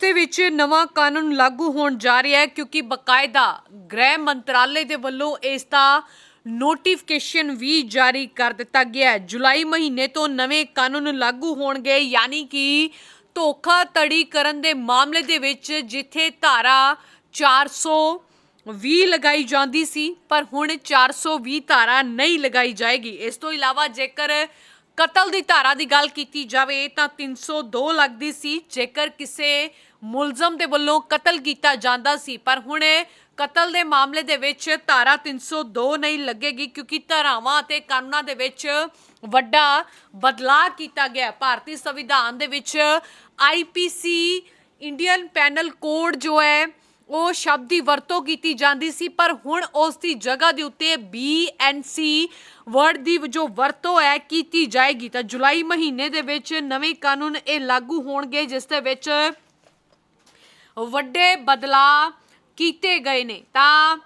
ਦੇ ਵਿੱਚ ਨਵਾਂ ਕਾਨੂੰਨ ਲਾਗੂ ਹੋਣ ਜਾ ਰਿਹਾ ਹੈ ਕਿਉਂਕਿ ਬਕਾਇਦਾ ਗ੍ਰਹਿ ਮੰਤਰਾਲੇ ਦੇ ਵੱਲੋਂ ਇਸ ਦਾ ਨੋਟੀਫਿਕੇਸ਼ਨ ਵੀ ਜਾਰੀ ਕਰ ਦਿੱਤਾ ਗਿਆ ਹੈ। ਜੁਲਾਈ ਮਹੀਨੇ ਤੋਂ ਨਵੇਂ ਕਾਨੂੰਨ ਲਾਗੂ ਹੋਣਗੇ, ਯਾਨੀ ਕਿ ਧੋਖਾਧੜੀ ਕਰਨ ਦੇ ਮਾਮਲੇ ਦੇ ਵਿੱਚ ਜਿੱਥੇ ਧਾਰਾ 420 ਲਗਾਈ ਜਾਂਦੀ ਸੀ, ਪਰ ਹੁਣ 420 ਧਾਰਾ ਨਹੀਂ ਲਗਾਈ ਜਾਏਗੀ। ਇਸ ਤੋਂ ਇਲਾਵਾ ਜੇਕਰ ਕਤਲ ਦੀ ਧਾਰਾ ਦੀ ਗੱਲ ਕੀਤੀ ਜਾਵੇ ਤਾਂ 302 ਲੱਗਦੀ ਸੀ। ਜੇਕਰ ਕਿਸੇ ਮੁਲਜ਼ਮ ਦੇ ਵੱਲੋਂ ਕਤਲ ਕੀਤਾ ਜਾਂਦਾ ਸੀ, ਪਰ ਹੁਣ ਕਤਲ ਦੇ ਮਾਮਲੇ ਦੇ ਵਿੱਚ ਧਾਰਾ 302 ਨਹੀਂ ਲੱਗੇਗੀ, ਕਿਉਂਕਿ ਧਾਰਾਵਾਂ ਅਤੇ ਕਾਨੂੰਨਾਂ ਦੇ ਵਿੱਚ ਵੱਡਾ ਬਦਲਾਅ ਕੀਤਾ ਗਿਆ ਭਾਰਤੀ ਸੰਵਿਧਾਨ ਦੇ ਵਿੱਚ ਆਈਪੀਸੀ ਇੰਡੀਅਨ ਪੈਨਲ ਕੋਡ ਜੋ ਹੈ, ਉਹ ਸ਼ਬਦ ਦੀ ਵਰਤੋਂ ਕੀਤੀ ਜਾਂਦੀ ਸੀ, ਪਰ ਹੁਣ ਉਸ ਦੀ ਜਗ੍ਹਾ ਦੇ ਉੱਤੇ ਬੀਐਨਸੀ ਵਰਡ ਦੀ ਜੋ ਵਰਤੋਂ ਹੈ, ਕੀਤੀ ਜਾਏਗੀ। ਤਾਂ ਜੁਲਾਈ ਮਹੀਨੇ ਦੇ ਵਿੱਚ ਨਵੇਂ ਕਾਨੂੰਨ ਇਹ ਲਾਗੂ ਹੋਣਗੇ, ਜਿਸ ਦੇ ਵਿੱਚ ਵੱਡੇ ਬਦਲਾਅ ਕੀਤੇ ਗਏ ਨੇ। ਤਾਂ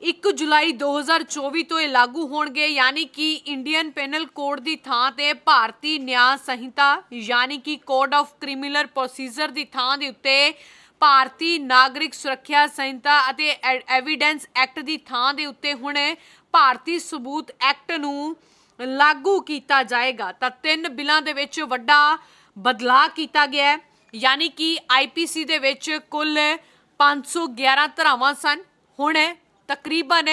1 ਜੁਲਾਈ 2024 ਤੋਂ ਇਹ ਲਾਗੂ ਹੋਣਗੇ, ਯਾਨੀ ਕਿ ਇੰਡੀਅਨ ਪੈਨਲ ਕੋਡ ਦੀ ਥਾਂ ਤੇ ਭਾਰਤੀ ਨਿਆਂ ਸੰਹਿਤਾ, ਯਾਨੀ ਕਿ ਕੋਡ ਆਫ ਕ੍ਰਿਮੀਨਲ ਪ੍ਰੋਸੀਜਰ ਦੀ ਥਾਂ ਦੇ ਉੱਤੇ ਭਾਰਤੀ ਨਾਗਰਿਕ ਸੁਰੱਖਿਆ ਸੰਹਿਤਾ ਅਤੇ ਐਵੀਡੈਂਸ ਐਕਟ ਦੀ ਥਾਂ ਦੇ ਉੱਤੇ ਹੁਣ ਭਾਰਤੀ ਸਬੂਤ ਐਕਟ ਨੂੰ ਲਾਗੂ ਕੀਤਾ ਜਾਏਗਾ। ਤਾਂ ਤਿੰਨ ਬਿੱਲਾਂ ਦੇ ਵਿੱਚ ਵੱਡਾ ਬਦਲਾਅ ਕੀਤਾ ਗਿਆ ਹੈ। ਯਾਨੀ ਕਿ ਆਈਪੀਸੀ ਦੇ ਵਿੱਚ ਕੁੱਲ 511 ਧਰਾਵਾਂ ਸਨ। ਹੁਣ ਤਕਰੀਬਨ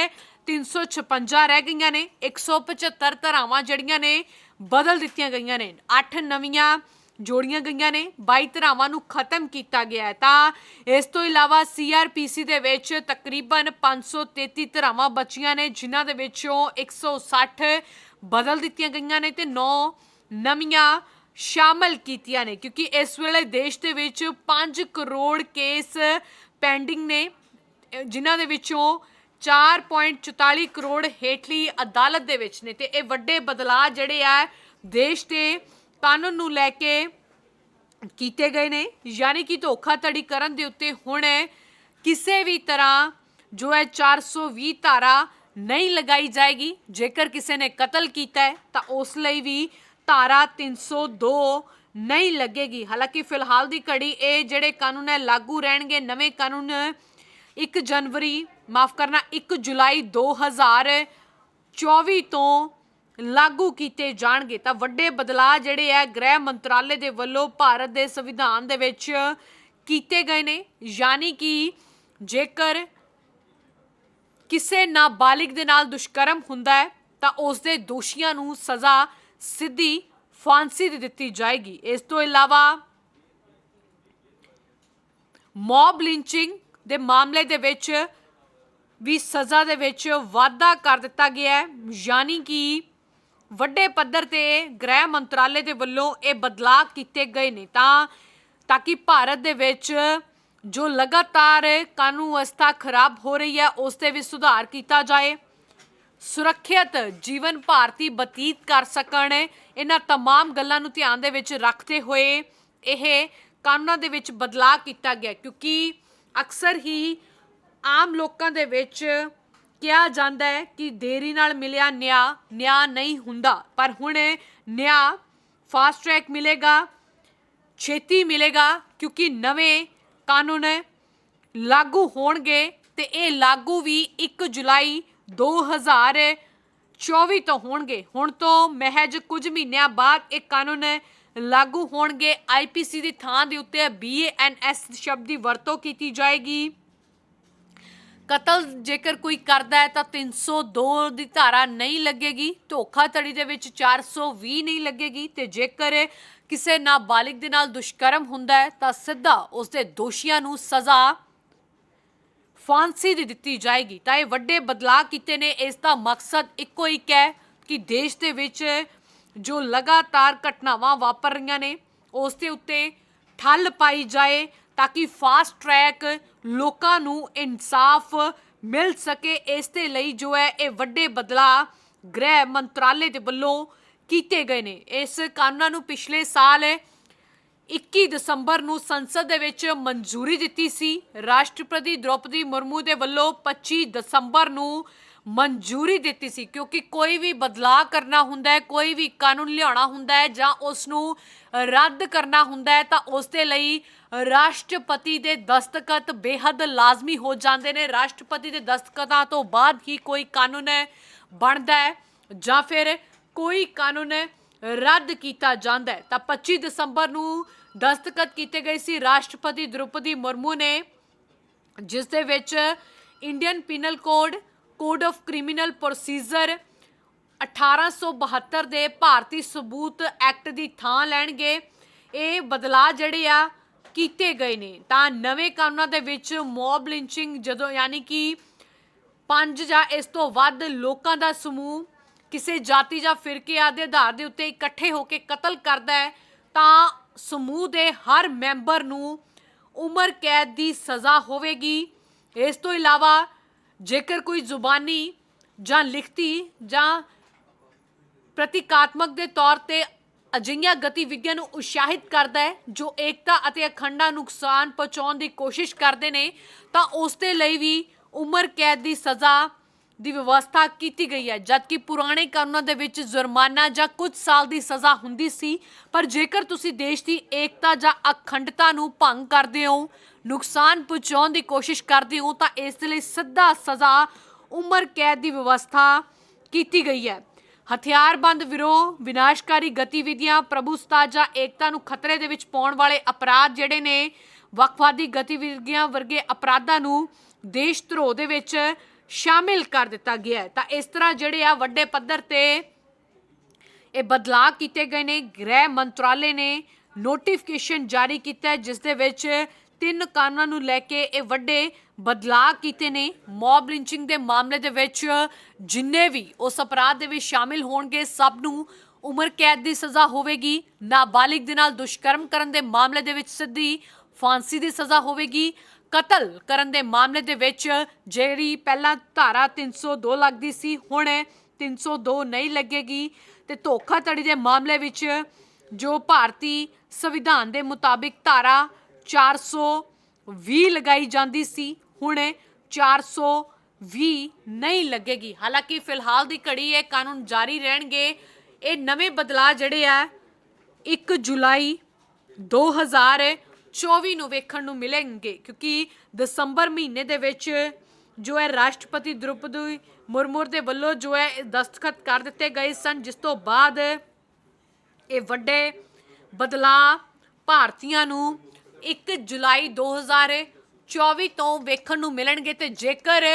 356 ਰਹਿ ਗਈਆਂ ਨੇ। 175 ਧਰਾਵਾਂ ਜਿਹੜੀਆਂ ਨੇ ਬਦਲ ਦਿੱਤੀਆਂ ਗਈਆਂ ਨੇ। 8 ਨਵੀਆਂ ਜੋੜੀਆਂ ਗਈਆਂ ਨੇ। 22 ਧਰਾਵਾਂ ਨੂੰ ਖਤਮ ਕੀਤਾ ਗਿਆ ਹੈ। ਤਾਂ ਇਸ ਤੋਂ ਇਲਾਵਾ ਸੀਆਰਪੀਸੀ ਦੇ ਵਿੱਚ ਤਕਰੀਬਨ 533 ਧਰਾਵਾਂ ਬਚੀਆਂ ਨੇ, ਜਿਨ੍ਹਾਂ ਦੇ ਵਿੱਚੋਂ 160 ਬਦਲ ਦਿੱਤੀਆਂ ਗਈਆਂ ਨੇ ਤੇ 9 ਨਵੀਆਂ ਸ਼ਾਮਲ ਕੀਤੀਆਂ ਨੇ, ਕਿਉਂਕਿ ਇਸ ਵੇਲੇ ਦੇਸ਼ ਦੇ ਵਿੱਚ 5 ਕਰੋੜ ਕੇਸ ਪੈਂਡਿੰਗ ਨੇ ਜਿਨ੍ਹਾਂ ਦੇ ਵਿੱਚੋਂ 4.44 ਕਰੋੜ ਹੇਠਲੀ ਅਦਾਲਤ ਦੇ ਵਿੱਚ ਨੇ। ਤੇ ਇਹ ਵੱਡੇ ਬਦਲਾਅ ਜਿਹੜੇ ਆ, ਦੇਸ਼ ਦੇ ਕਾਨੂੰਨ ਨੂੰ ਲੈ ਕੇ ਕੀਤੇ ਗਏ ਨੇ। ਯਾਨੀ ਕਿ ਧੋਖਾਧੜੀ ਕਰਨ ਦੇ ਉੱਤੇ ਹੁਣ ਕਿਸੇ ਵੀ ਤਰ੍ਹਾਂ ਜੋ ਹੈ 420 ਧਾਰਾ ਨਹੀਂ ਲਗਾਈ ਜਾਏਗੀ। ਜੇਕਰ ਕਿਸੇ ਨੇ ਕਤਲ ਕੀਤਾ ਹੈ, ਤਾਂ ਉਸ ਲਈ ਵੀ ਧਾਰਾ 302 ਨਹੀਂ ਲੱਗੇਗੀ। ਹਾਲਾਂਕਿ ਫਿਲਹਾਲ ਦੀ ਘੜੀ ਇਹ ਜਿਹੜੇ ਕਾਨੂੰਨ ਹੈ, ਲਾਗੂ ਰਹਿਣਗੇ। ਨਵੇਂ ਕਾਨੂੰਨ 1 ਜਨਵਰੀ, ਮਾਫ ਕਰਨਾ 1 ਜੁਲਾਈ 2024 ਤੋਂ ਲਾਗੂ ਕੀਤੇ ਜਾਣਗੇ। ਤਾਂ ਵੱਡੇ ਬਦਲਾਅ ਜਿਹੜੇ ਹੈ, ਗ੍ਰਹਿ ਮੰਤਰਾਲੇ ਦੇ ਵੱਲੋਂ ਭਾਰਤ ਦੇ ਸੰਵਿਧਾਨ ਦੇ ਵਿੱਚ ਕੀਤੇ ਗਏ ਨੇ। ਯਾਨੀ ਕਿ ਜੇਕਰ ਕਿਸੇ ਨਾਬਾਲਿਗ ਦੇ ਨਾਲ ਦੁਸ਼ਕਰਮ ਹੁੰਦਾ ਹੈ, ਤਾਂ ਉਸ ਦੇ ਦੋਸ਼ੀਆਂ ਨੂੰ ਸਜ਼ਾ ਸਿੱਧੀ ਫਾਂਸੀ ਦੀ ਦਿੱਤੀ ਜਾਏਗੀ। ਇਸ ਤੋਂ ਇਲਾਵਾ ਮੌਬ ਲਿੰਚਿੰਗ ਦੇ ਮਾਮਲੇ ਦੇ ਵਿੱਚ ਵੀ ਸਜ਼ਾ ਦੇ ਵਿੱਚ ਵਾਧਾ ਕਰ ਦਿੱਤਾ ਗਿਆ ਹੈ। ਯਾਨੀ ਕਿ ਵੱਡੇ ਪੱਧਰ ਤੇ ਗ੍ਰਹਿ ਮੰਤਰਾਲੇ ਦੇ ਵੱਲੋਂ ਇਹ ਬਦਲਾਅ ਕੀਤੇ ਗਏ ਨੇ। ਤਾਂ ਤਾਂ ਕਿ ਭਾਰਤ ਦੇ ਵਿੱਚ ਜੋ ਲਗਾਤਾਰ ਕਾਨੂੰਨ ਵਿਵਸਥਾ ਖਰਾਬ ਹੋ ਰਹੀ ਹੈ, ਉਸ ਤੇ ਵੀ ਸੁਧਾਰ ਕੀਤਾ ਜਾਏ। ਸੁਰੱਖਿਅਤ ਜੀਵਨ ਭਾਰਤੀ ਬਤੀਤ ਕਰ ਸਕਣ ਇਹਨਾਂ तमाम ਗੱਲਾਂ ਨੂੰ ਧਿਆਨ ਦੇ ਵਿੱਚ ਰੱਖਦੇ ਹੋਏ ਇਹ ਕਾਨੂੰਨਾਂ ਦੇ ਵਿੱਚ ਬਦਲਾਅ ਕੀਤਾ ਗਿਆ ਕਿਉਂਕਿ ਅਕਸਰ ਹੀ ਆਮ ਲੋਕਾਂ ਦੇ ਵਿੱਚ ਕਿਹਾ ਜਾਂਦਾ ਹੈ ਕਿ ਦੇਰੀ ਨਾਲ ਮਿਲਿਆ ਨਿਆਂ ਨਿਆਂ ਨਹੀਂ ਹੁੰਦਾ ਪਰ ਹੁਣ ਨਿਆਂ ਫਾਸਟ ਟਰੈਕ ਮਿਲੇਗਾ ਛੇਤੀ ਮਿਲੇਗਾ ਕਿਉਂਕਿ ਨਵੇਂ ਕਾਨੂੰਨ ਲਾਗੂ ਹੋਣਗੇ ਤੇ ਇਹ ਲਾਗੂ ਵੀ 1 ਜੁਲਾਈ 2024 ਤੋਂ ਹੋਣਗੇ। ਹੁਣ ਤੋਂ ਮਹਿਜ ਕੁਝ ਮਹੀਨਿਆਂ ਬਾਅਦ ਇਹ ਕਾਨੂੰਨ ਲਾਗੂ ਹੋਣਗੇ। ਆਈਪੀਸੀ ਦੀ ਥਾਂ ਦੇ ਉੱਤੇ ਬੀਐਨਐਸ ਸ਼ਬਦ ਦੀ ਵਰਤੋਂ ਕੀਤੀ ਜਾਏਗੀ। ਕਤਲ ਜੇਕਰ ਕੋਈ ਕਰਦਾ ਹੈ ਤਾਂ 302 ਦੀ ਧਾਰਾ ਨਹੀਂ ਲੱਗੇਗੀ। ਧੋਖਾਧੜੀ ਦੇ ਵਿੱਚ 420 ਨਹੀਂ ਲੱਗੇਗੀ ਤੇ ਜੇਕਰ ਕਿਸੇ ਨਾਬਾਲਿਗ ਦੇ ਨਾਲ ਦੁਸ਼ਕਰਮ ਹੁੰਦਾ ਹੈ ਤਾਂ ਸਿੱਧਾ ਉਸ ਦੇ ਦੋਸ਼ੀਆਂ ਨੂੰ ਸਜ਼ਾ ਫਾਂਸੀ ਦੀ ਦਿੱਤੀ ਜਾਏਗੀ। ਤਾਂ ਇਹ ਵੱਡੇ ਬਦਲਾਅ ਕੀਤੇ ਨੇ। ਇਸ ਦਾ ਮਕਸਦ ਇੱਕੋ ਇੱਕ ਹੈ ਕਿ ਦੇਸ਼ ਦੇ ਵਿੱਚ ਜੋ ਲਗਾਤਾਰ ਘਟਨਾਵਾਂ ਵਾਪਰ ਰਹੀਆਂ ਨੇ, ਉਸ ਦੇ ਉੱਤੇ ਠੱਲ ਪਾਈ ਜਾਏ ਤਾਂ ਕਿ ਫਾਸਟ ਟਰੈਕ ਲੋਕਾਂ ਨੂੰ ਇਨਸਾਫ ਮਿਲ ਸਕੇ। ਇਸ ਦੇ ਲਈ ਜੋ ਹੈ, ਇਹ ਵੱਡੇ ਬਦਲਾਅ ਗ੍ਰਹਿ ਮੰਤਰਾਲੇ ਦੇ ਵੱਲੋਂ ਕੀਤੇ ਗਏ ਨੇ। ਇਸ ਕਾਨੂੰਨਾਂ ਨੂੰ ਪਿਛਲੇ ਸਾਲ 21 ਦਸੰਬਰ ਨੂੰ ਸੰਸਦ ਦੇ ਵਿੱਚ ਮਨਜ਼ੂਰੀ ਦਿੱਤੀ ਸੀ। ਰਾਸ਼ਟਰਪਤੀ ਦ੍ਰੋਪਦੀ ਮੁਰਮੂ ਦੇ ਵੱਲੋਂ 25 ਦਸੰਬਰ ਨੂੰ ਮਨਜ਼ੂਰੀ ਦਿੱਤੀ ਸੀ ਕਿਉਂਕਿ ਕੋਈ ਵੀ ਬਦਲਾਅ ਕਰਨਾ ਹੁੰਦਾ ਹੈ, ਕੋਈ ਵੀ ਕਾਨੂੰਨ ਲਿਆਉਣਾ ਹੁੰਦਾ ਹੈ ਜਾਂ ਉਸ ਨੂੰ ਰੱਦ ਕਰਨਾ ਹੁੰਦਾ ਹੈ, ਤਾਂ ਉਸ ਦੇ ਲਈ ਰਾਸ਼ਟਰਪਤੀ ਦੇ ਦਸਤਖਤ ਬੇਹੱਦ ਲਾਜ਼ਮੀ ਹੋ ਜਾਂਦੇ ਨੇ। ਰਾਸ਼ਟਰਪਤੀ ਦੇ ਦਸਤਖਤਾਂ ਤੋਂ ਬਾਅਦ ਹੀ ਕੋਈ ਕਾਨੂੰਨ ਬਣਦਾ ਹੈ ਜਾਂ ਫਿਰ ਕੋਈ ਕਾਨੂੰਨ ਰੱਦ ਕੀਤਾ ਜਾਂਦਾ ਹੈ। ਤਾਂ 25 ਦਸੰਬਰ ਨੂੰ ਦਸਤਖਤ ਕੀਤੇ ਗਏ ਸੀ। ਰਾਸ਼ਟਰਪਤੀ ਦ੍ਰੋਪਦੀ ਮੁਰਮੂ ਨੇ, ਜਿਸ ਦੇ ਵਿੱਚ Indian penal code code of criminal procedure 1872 ਦੇ ਭਾਰਤੀ ਸਬੂਤ ਐਕਟ ਦੀ ਥਾਂ ਲੈਣਗੇ। ਇਹ ਬਦਲਾਅ ਜਿਹੜੇ ਆ, ਕੀਤੇ ਗਏ ਨੇ। ਤਾਂ ਨਵੇਂ ਕਾਨੂੰਨਾਂ ਦੇ ਵਿੱਚ ਮੌਬ ਲਿੰਚਿੰਗ ਜਦੋਂ ਯਾਨੀ ਕਿ ਪੰਜ ਜਾਂ ਇਸ ਤੋਂ ਵੱਧ ਲੋਕਾਂ ਦਾ ਸਮੂਹ ਕਿਸੇ ਜਾਤੀ ਜਾਂ ਫਿਰਕੇ ਆਦਿ ਆਧਾਰ ਦੇ ਉੱਤੇ ਇਕੱਠੇ ਹੋ ਕੇ ਕਤਲ ਕਰਦਾ ਹੈ, ਤਾਂ ਸਮੂਹ ਦੇ ਹਰ ਮੈਂਬਰ ਨੂੰ ਉਮਰ ਕੈਦ ਦੀ ਸਜ਼ਾ ਹੋਵੇਗੀ। ਇਸ ਤੋਂ ਇਲਾਵਾ ਜੇਕਰ ਕੋਈ ਜ਼ੁਬਾਨੀ ਜਾਂ ਲਿਖਤੀ ਜਾਂ ਪ੍ਰਤੀਕਾਤਮਕ ਦੇ ਤੌਰ ਤੇ ਅਜਿਹੀਆਂ ਗਤੀਵਿਧੀਆਂ ਨੂੰ ਉਤਸ਼ਾਹਿਤ ਕਰਦਾ ਹੈ, ਜੋ ਏਕਤਾ ਅਤੇ ਅਖੰਡਾ ਨੁਕਸਾਨ ਪਹੁੰਚਾਉਣ ਦੀ ਕੋਸ਼ਿਸ਼ ਕਰਦੇ ਨੇ, ਤਾਂ ਉਸ ਦੇ ਲਈ ਵੀ ਉਮਰ ਕੈਦ ਦੀ ਸਜ਼ਾ ਦੀ ਵਿਵਸਥਾ ਕੀਤੀ ਗਈ ਹੈ। ਜਦਕਿ ਪੁਰਾਣੇ ਕਾਨੂੰਨਾਂ ਦੇ ਵਿੱਚ ਜੁਰਮਾਨਾ ਜਾਂ ਕੁਝ ਸਾਲ ਦੀ ਸਜ਼ਾ ਹੁੰਦੀ ਸੀ, ਪਰ ਜੇਕਰ ਤੁਸੀਂ ਦੇਸ਼ ਦੀ ਏਕਤਾ ਜਾਂ ਅਖੰਡਤਾ ਨੂੰ ਭੰਗ ਕਰਦੇ ਹੋ, ਨੁਕਸਾਨ ਪਹੁੰਚਾਉਣ ਦੀ ਕੋਸ਼ਿਸ਼ ਕਰਦੇ ਹੋ, ਤਾਂ ਇਸ ਦੇ ਲਈ ਸਿੱਧਾ ਸਜ਼ਾ ਉਮਰ ਕੈਦ ਦੀ ਵਿਵਸਥਾ ਕੀਤੀ ਗਈ ਹੈ। ਹਥਿਆਰਬੰਦ ਵਿਰੋਹ ਵਿਨਾਸ਼ਕਾਰੀ ਗਤੀਵਿਧੀਆਂ ਪ੍ਰਭੂਸਤਾ ਜਾਂ ਏਕਤਾ ਨੂੰ ਖਤਰੇ ਦੇ ਵਿੱਚ ਪਾਉਣ ਵਾਲੇ ਅਪਰਾਧ ਜਿਹੜੇ ਨੇ, ਵੱਖਵਾਦੀ ਗਤੀਵਿਧੀਆਂ ਵਰਗੇ ਅਪਰਾਧਾਂ ਨੂੰ ਦੇਸ਼ ਧਰੋਹ ਦੇ ਵਿੱਚ ਸ਼ਾਮਿਲ ਕਰ ਦਿੱਤਾ ਗਿਆ ਹੈ। ਤਾਂ ਇਸ ਤਰ੍ਹਾਂ ਜਿਹੜੇ ਆ ਵੱਡੇ ਪੱਧਰ ਤੇ ਇਹ ਬਦਲਾਅ ਕੀਤੇ ਗਏ ਨੇ, ਗ੍ਰਹਿ ਮੰਤਰਾਲੇ ਨੇ ਨੋਟੀਫਿਕੇਸ਼ਨ ਜਾਰੀ ਕੀਤਾ ਜਿਸ ਦੇ ਵਿੱਚ ਤਿੰਨ ਕਾਨੂੰਨਾਂ ਨੂੰ ਲੈ ਕੇ ਇਹ ਵੱਡੇ ਬਦਲਾਅ ਕੀਤੇ ਨੇ। ਮੌਬ ਲਿੰਚਿੰਗ ਦੇ ਮਾਮਲੇ ਦੇ ਵਿੱਚ ਜਿੰਨੇ ਵੀ ਉਸ ਅਪਰਾਧ ਦੇ ਵਿੱਚ ਸ਼ਾਮਿਲ ਹੋਣਗੇ, ਸਭ ਨੂੰ ਉਮਰ ਕੈਦ ਦੀ ਸਜ਼ਾ ਹੋਵੇਗੀ। ਨਾਬਾਲਿਗ ਦੇ ਨਾਲ ਦੁਸ਼ਕਰਮ ਕਰਨ ਦੇ ਮਾਮਲੇ ਦੇ ਵਿੱਚ ਸਿੱਧੀ ਫਾਂਸੀ ਦੀ ਸਜ਼ਾ ਹੋਵੇਗੀ। ਕਤਲ ਕਰਨ ਦੇ ਮਾਮਲੇ ਦੇ ਵਿੱਚ ਜਿਹੜੀ ਪਹਿਲਾਂ ਧਾਰਾ 302 ਲੱਗਦੀ ਸੀ, ਹੁਣ 302 ਨਹੀਂ ਲੱਗੇਗੀ ਤੇ ਧੋਖਾਧੜੀ ਦੇ ਮਾਮਲੇ ਵਿੱਚ ਜੋ ਭਾਰਤੀ ਸੰਵਿਧਾਨ ਦੇ ਮੁਤਾਬਿਕ ਧਾਰਾ 420 ਲਗਾਈ ਜਾਂਦੀ ਸੀ, ਹੁਣ 420 ਨਹੀਂ ਲੱਗੇਗੀ। ਹਾਲਾਂਕਿ ਫਿਲਹਾਲ ਦੀ ਘੜੀ ਇਹ ਕਾਨੂੰਨ ਜਾਰੀ ਰਹਿਣਗੇ। ਇਹ ਨਵੇਂ ਬਦਲਾਅ ਜਿਹੜੇ ਆ 1 ਜੁਲਾਈ 2024 ਨੂੰ ਵੇਖਣ ਨੂੰ ਮਿਲਣਗੇ, ਕਿਉਂਕਿ ਦਸੰਬਰ ਮਹੀਨੇ ਦੇ ਵਿੱਚ ਜੋ ਹੈ ਰਾਸ਼ਟਰਪਤੀ ਦ੍ਰੋਪਦੀ ਮੁਰਮੁਰ ਦੇ ਵੱਲੋਂ ਜੋ ਹੈ ਇਹ ਦਸਤਖਤ ਕਰ ਦਿੱਤੇ ਗਏ ਸਨ, ਜਿਸ ਤੋਂ ਬਾਅਦ ਇਹ ਵੱਡੇ ਬਦਲਾਅ ਭਾਰਤੀਆਂ ਨੂੰ 1 ਜੁਲਾਈ 2024 ਤੋਂ ਵੇਖਣ ਨੂੰ ਮਿਲਣਗੇ ਤੇ ਜੇਕਰ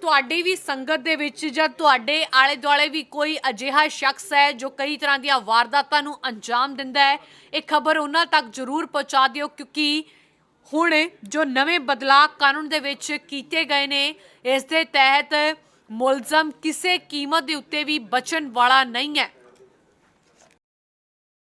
ਤੁਹਾਡੀ ਵੀ ਸੰਗਤ ਦੇ ਵਿੱਚ ਜਾਂ ਤੁਹਾਡੇ ਆਲੇ ਦੁਆਲੇ ਵੀ ਕੋਈ ਅਜਿਹਾ ਸ਼ਖਸ ਹੈ ਜੋ ਕਈ ਤਰ੍ਹਾਂ ਦੀਆਂ ਵਾਰਦਾਤਾਂ ਨੂੰ ਅੰਜਾਮ ਦਿੰਦਾ ਹੈ? ਇਹ ਖਬਰ ਉਹਨਾਂ ਤੱਕ ਜ਼ਰੂਰ ਪਹੁੰਚਾ ਦਿਓ ਕਿਉਂਕਿ ਹੁਣ ਜੋ ਨਵੇਂ ਬਦਲਾਅ ਕਾਨੂੰਨ ਦੇ ਵਿੱਚ ਕੀਤੇ ਗਏ ਨੇ, ਇਸ ਦੇ ਤਹਿਤ ਮੁਲਜ਼ਮ ਕਿਸੇ ਕੀਮਤ ਦੇ ਉੱਤੇ ਵੀ ਬਚਣ ਵਾਲਾ ਨਹੀਂ ਹੈ।